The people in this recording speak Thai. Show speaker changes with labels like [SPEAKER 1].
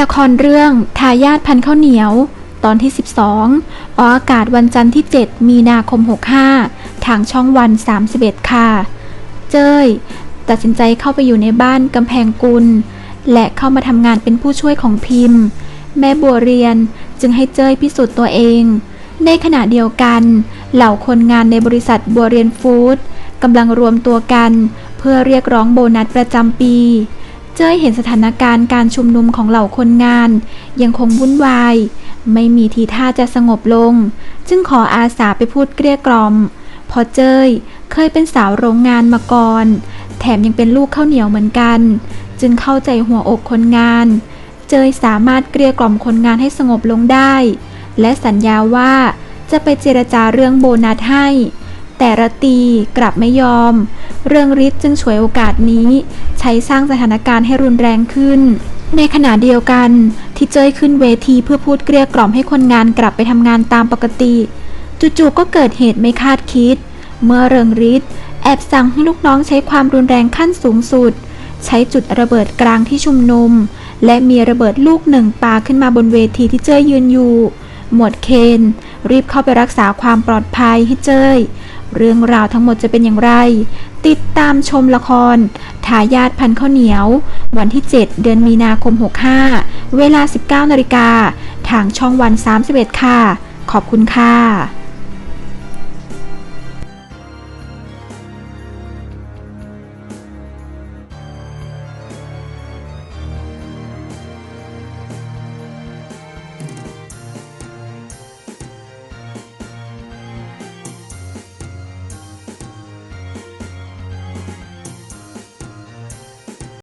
[SPEAKER 1] ละครเรื่องทายาทพันข้าวเหนียว ตอนที่ 12 ออกอากาศวันจันทร์ที่ 7 มีนาคม 65 ทางช่องวัน 31 ค่ะ เจ้ย ตัดสินใจเข้าไปอยู่ในบ้านกำแพงกุล และเข้ามาทำงานเป็นผู้ช่วยของพิมพ์ แม่บัวเรียนจึงให้เจ้ยพิสูจน์ตัวเอง ในขณะเดียวกัน เหล่าคนงานในบริษัทบัวเรียนฟู้ดกำลังรวมตัวกัน เพื่อเรียกร้องโบนัสประจำปี เจ้ยเห็นสถานการณ์การชุมนุมของเหล่าคนงาน ยังคงวุ่นวาย ไม่มีทีท่าจะสงบลง จึงขออาสาไปพูดเกลี้ยกล่อม พอเจ้ยเคยเป็นสาวโรงงานมาก่อน แถมยังเป็นลูกข้าวเหนียวเหมือนกัน จึงเข้าใจหัวอกคนงาน เจยสามารถเกลี้ยกล่อมคนงานให้สงบลงได้ และสัญญาว่าจะไปเจรจาเรื่องโบนัสให้ แต่ระตีกลับไม่ยอม เรื่องฤทธิ์จึงฉวยโอกาสนี้ ใช้สร้างสถานการณ์ให้รุนแรงขึ้น ในขณะเดียวกันที่เจ้ยขึ้นเวทีเพื่อพูดเกลี้ยกล่อมให้คนงานกลับไปทำงานตามปกติจู่ๆก็เกิดเหตุไม่คาดคิด เมื่อเริงฤทธิ์แอบสั่งให้ลูกน้องใช้ความรุนแรงขั้นสูงสุด ใช้จุดระเบิดกลางที่ชุมนุม และมีระเบิดลูกหนึ่งปาขึ้นมาบนเวทีที่เจ้ยยืนอยู่ หมวดเคน รีบเข้าไปรักษาความปลอดภัยให้เจ้ย เรื่องราวทั้งหมดจะเป็นอย่างไร ติดตามชมละคร ทายาทพันข้าวเหนียว วันที่ 7 เดือนมีนาคม 65 เวลา 19นาฬิกาทางช่องวัน 31 ค่ะ ขอบคุณค่ะ